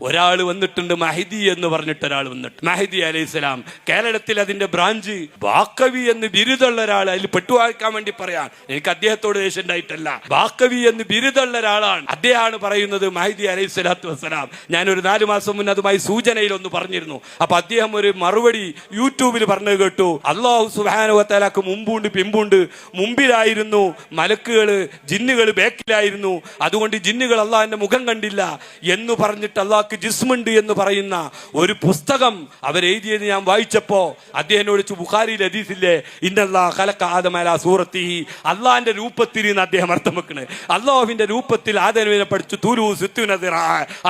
ഒരാൾ വന്നിട്ടുണ്ട് മഹിദി എന്ന് പറഞ്ഞിട്ട് ഒരാൾ വന്നിട്ട്. മഹിദി അലൈഹി സ്വലാം കേരളത്തിൽ അതിന്റെ ബ്രാഞ്ച് ബാക്കവി എന്ന് ബിരുദമുള്ള ഒരാൾ അതിൽ പെട്ടുവാക്കാൻ വേണ്ടി പറയാൻ എനിക്ക് അദ്ദേഹത്തോട് ദേഷ്യം ഉണ്ടായിട്ടല്ല ബാക്കവി എന്ന് ബിരുദമുള്ള ഒരാളാണ്. അദ്ദേഹമാണ് പറയുന്നത് മഹിദി അലൈഹി സ്വലാത്തു വസ്സലാം. ഞാൻ ഒരു നാല് മാസം മുന്നേ അതുമായി സൂചനയിൽ ഒന്ന് പറഞ്ഞിരുന്നു. അപ്പൊ അദ്ദേഹം ഒരു മറുപടി യൂട്യൂബിൽ പറഞ്ഞു കേട്ടു. അള്ളാഹു സുഹാനുവത്താലാക്ക് മുമ്പുണ്ട് പിമ്പുണ്ട്. മുമ്പിലായിരുന്നു മലക്കുകൾ ജിന്നുകൾ ബേക്കിലായിരുന്നു. അതുകൊണ്ട് ജിന്നുകൾ അള്ളാഹിന്റെ മുഖം കണ്ടില്ല എന്ന് പറഞ്ഞിട്ട് അള്ളാഹ്ക്ക് ജിസ്മുണ്ട് എന്ന് പറയുന്ന ഒരു പുസ്തകം അവരെഴുതിയത് ഞാൻ വായിച്ചപ്പോ അദ്ദേഹനോട് ചോദിച്ചു, ബുഖാരിയിൽ അതീസില്ലേ ഇന്നല്ലാ കലക്ക ആദമല സൂറത്തി അള്ളാഹിന്റെ രൂപത്തിൽ എന്ന് അദ്ദേഹം അർത്ഥം വെക്കണേ അള്ളാഹുവിന്റെ രൂപത്തിൽ ആദനവിനെ പഠിച്ചു. തൂരു സിത്തുനദിറ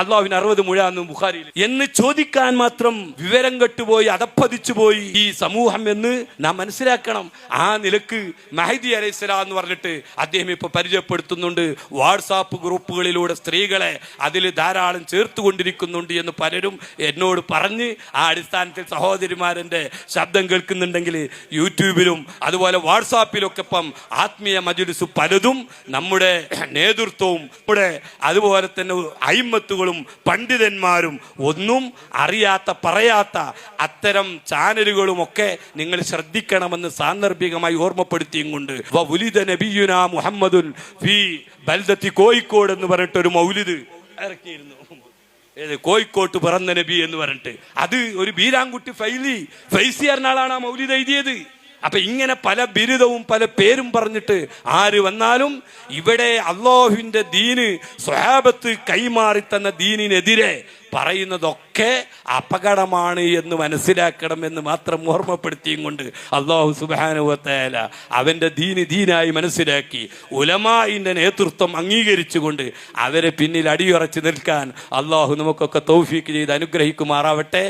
അള്ളാഹുവിന് അറുപത് മുഴാന്നും ബുഖാരിയിൽ. എന്ന് ചോദിക്കാൻ മാത്രം വിവരം കെട്ടുപോയി അതപ്പതിച്ചു പോയി ഈ സമൂഹം എന്ന് നാം മനസ്സിലാക്കണം. ആ നിലയ്ക്ക് മഹദി അലൈഹിസ്സലാം എന്ന് പറഞ്ഞിട്ട് അദ്ദേഹം ഇപ്പൊ പരിചയപ്പെടുത്തുന്നുണ്ട്. വാട്സാപ്പ് ഗ്രൂപ്പുകളിലൂടെ സ്ത്രീകളെ അതിൽ ധാരാളം ചേർത്തുകൊണ്ടിരിക്കുന്നുണ്ട് എന്ന് പലരും എന്നോട് പറഞ്ഞ് ആ അടിസ്ഥാനത്തിൽ സഹോദരിമാരന്റെ ശബ്ദം കേൾക്കുന്നുണ്ടെങ്കിൽ യൂട്യൂബിലും അതുപോലെ വാട്സാപ്പിലൊക്കെ ഇപ്പം ആത്മീയ മജുലിസ് പലതും നമ്മുടെ നേതൃത്വവും നമ്മുടെ അതുപോലെ തന്നെ അയിമത്തുകളും പണ്ഡിതന്മാരും ഒന്നും അറിയാത്ത പറയാത്ത അത്തരം ചാനലുകളും ഒക്കെ നിങ്ങൾ ശ്രദ്ധിക്കണമെന്ന് സാന്ദർഭികമായി ഓർമ്മപ്പെടുത്തിയും കൊണ്ട്. ഉലിത നബിയുന മുഹമ്മദുൻ ഫി ബൽദത്തി കോഴിക്കോട് എന്ന് പറഞ്ഞിട്ടൊരു മൗലിദ് ഇറക്കിയിരുന്നു. ഏത് കോഴിക്കോട്ട് പിറന്ന നബി എന്ന് പറഞ്ഞിട്ട്. അത് ഒരു ബീരാങ്കുട്ടി ഫൈലി ഫൈസി എറണാളാണ് ആ മൗലിദ് എഴുതിയത്. അപ്പൊ ഇങ്ങനെ പല ബിരുദവും പല പേരും പറഞ്ഞിട്ട് ആര് വന്നാലും ഇവിടെ അള്ളാഹുവിന്റെ ദീന് സ്വഹാബത്ത് കൈമാറി തന്ന ദീനിനെതിരെ പറയുന്നതൊക്കെ അപകടമാണ് എന്ന് മനസ്സിലാക്കണം എന്ന് മാത്രം ഓർമ്മപ്പെടുത്തിയും കൊണ്ട് അള്ളാഹു സുബാനുവത്തേല അവന്റെ ദീന് ദീനായി മനസ്സിലാക്കി ഉലമായിന്റെ നേതൃത്വം അംഗീകരിച്ചുകൊണ്ട് അവരെ പിന്നിൽ അടിയുറച്ച് നിൽക്കാൻ അള്ളാഹു നമുക്കൊക്കെ തൗഫീക്ക് ചെയ്ത് അനുഗ്രഹിക്കുമാറാവട്ടെ.